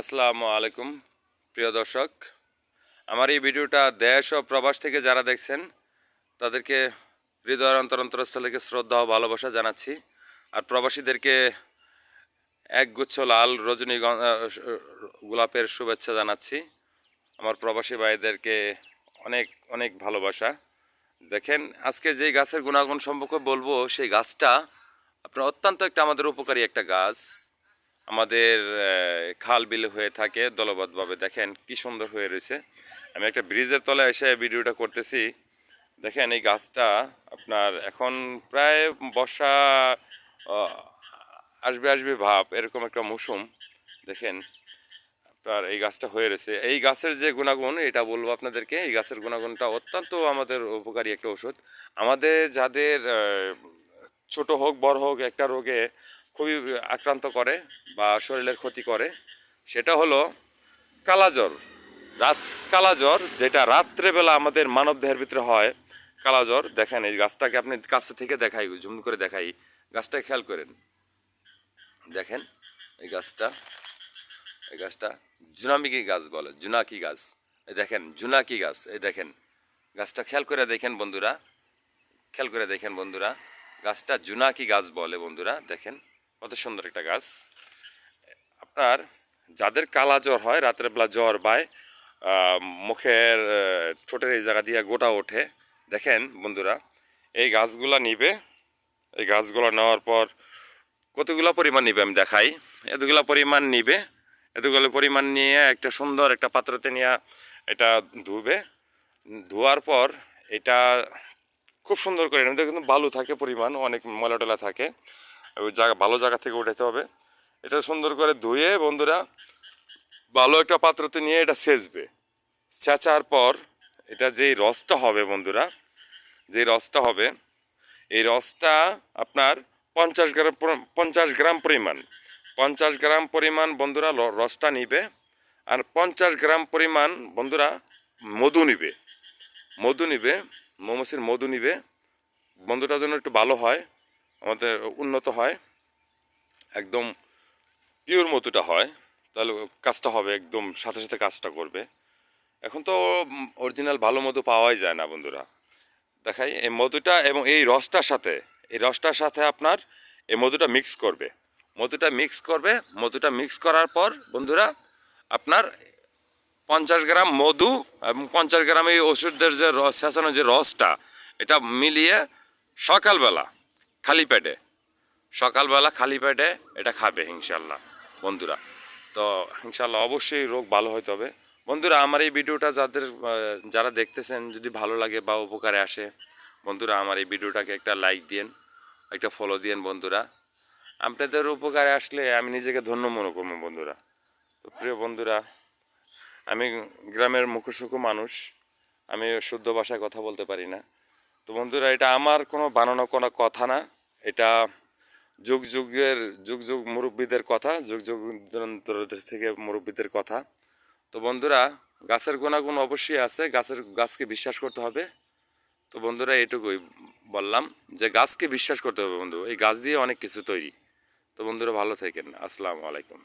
আসসালামু আলাইকুম, প্রিয় দর্শক। আমার এই ভিডিওটা দেশ ও প্রবাস থেকে যারা দেখছেন, তাদেরকে হৃদয়ের অন্তর অন্তরস্থল থেকে শ্রদ্ধা ও ভালোবাসা জানাচ্ছি। আর প্রবাসীদেরকে একগুচ্ছ লাল রজনী গোলাপের শুভেচ্ছা জানাচ্ছি। আমার প্রবাসী ভাইদেরকে অনেক অনেক ভালোবাসা। দেখেন, আজকে যেই গাছের গুণাগুণ সম্পর্কে বলব, সেই গাছটা আপনার অত্যন্ত একটা আমাদের উপকারী একটা গাছ। আমাদের খাল বিল হয়ে থাকে দলবদ্ধভাবে। দেখেন কি সুন্দর হয়ে রয়েছে। আমি একটা ব্রিজের তলে এসে ভিডিওটা করতেছি। দেখেন এই গাছটা আপনার এখন প্রায় বর্ষা আসবে আসবে ভাব, এরকম একটা মৌসুম। দেখেন আপনার এই গাছটা হয়ে রয়েছে। এই গাছের যে গুণাগুণ, এটা বলব আপনাদেরকে, এই গাছের গুণাগুণটা অত্যন্ত আমাদের উপকারী একটা ওষুধ আমাদের যাদের ছোট হোক, বড় হোক, একটা রোগে খুবই আক্রান্ত করে বা শরীরের ক্ষতি করে, সেটা হলো কালাজ্বর। রাত, কালাজ্বর যেটা রাত্রেবেলা আমাদের মানব দেহের ভিতরে হয়, কালাজ্বর, দেখেন এই গাছটাকে আপনি কাছ থেকে দেখাই জুম করে দেখাই গাছটা খেয়াল করেন। দেখেন এই গাছটা এই গাছটা জুনামিকি গাছ বলে, জুনাকি গাছ। এই দেখেন, জুনাকি গাছ, এই দেখেন, গাছটা খেয়াল করে দেখেন বন্ধুরা, খেয়াল করে দেখেন বন্ধুরা, গাছটা জুনাকি গাছ বলে বন্ধুরা, দেখেন। কত সুন্দর একটা গাছ। আপনার যাদের কালা জ্বর হয়, রাতের বেলা জ্বর বায় মুখের ঠোঁটের এই জায়গা দিয়ে গোটা ওঠে। দেখেন বন্ধুরা, এই গাছগুলা নিবে। এই গাছগুলো নেওয়ার পর কতগুলো পরিমাণ নিবে আমি দেখাই। এতগুলো পরিমাণ নিবে। এতগুলো পরিমাণ নিয়ে একটা সুন্দর একটা পাত্রতে নিয়ে এটা ধুবে। ধোয়ার পর এটা খুব সুন্দর করে কিন্তু বালু থাকে পরিমাণ, অনেক ময়লা টলা থাকে। ওই জায়গা, ভালো জায়গা থেকে উঠাতে হবে। এটা সুন্দর করে ধুয়ে বন্ধুরা, ভালো একটা পাত্রতে নিয়ে এটা সেচবে চেঁচার পর এটা যেই রসটা হবে বন্ধুরা, যেই রসটা হবে, এই রসটা আপনার পঞ্চাশ গ্রাম পঞ্চাশ গ্রাম পরিমাণ। পঞ্চাশ গ্রাম পরিমাণ বন্ধুরা রসটা নিবে আর পঞ্চাশ গ্রাম পরিমাণ বন্ধুরা মধু নিবে। মধু নিবে, মৌমাছির মধু নিবে। বন্ধুটার জন্য একটু ভালো হয়। আমাদের উন্নত হয়, একদম পিওর মধুটা হয়, তাহলে কাজটা হবে একদম সাথে সাথে কাজটা করবে। এখন তো অরিজিনাল ভালো মধু পাওয়াই যায় না বন্ধুরা। দেখাই, এই মধুটা এবং এই রসটার সাথে, এই রসটার সাথে আপনার এই মধুটা মিক্স করবে। মধুটা মিক্স করবে, মধুটা মিক্স করার পর বন্ধুরা আপনার পঞ্চাশ গ্রাম মধু এবং পঞ্চাশ গ্রাম এই ওষুধের যে রস ছেঁচানো যে রসটা, এটা মিলিয়ে সকালবেলা খালি পেটে। সকালবেলা খালি পেটে এটা খাবে ইনশাল্লাহ, বন্ধুরা। তো ইনশাল্লাহ অবশ্যই রোগ ভালো হইতে হবে। বন্ধুরা, আমার এই ভিডিওটা যাদের যারা দেখতেছেন, যদি ভালো লাগে বা উপকারে আসে, বন্ধুরা, আমার এই ভিডিওটাকে একটা লাইক দিন একটা ফলো দিন বন্ধুরা। আপনাদের উপকারে আসলে আমি নিজেকে ধন্য মনে করব, বন্ধুরা। তো প্রিয় বন্ধুরা, আমি গ্রামের মুখোসুখু মানুষ, আমি শুদ্ধ ভাষায় কথা বলতে পারি না। তো বন্ধুরা, এটা আমার কোনো বানানো কোনো কথা না। এটা যুগ যুগের, যুগ যুগ মুরব্বীদের কথা, যুগ যুগ থেকে মুরব্বীদের কথা। তো বন্ধুরা, গাছের গুণাগুণ অবশ্যই আছে, গাছের গাছকে বিশ্বাস করতে হবে। তো বন্ধুরা এটুকুই বললাম যে গাছকে বিশ্বাস করতে হবে বন্ধু, এই গাছ দিয়ে অনেক কিছু তৈরি। তো বন্ধুরা, ভালো থাকেন। আসসালামু আলাইকুম।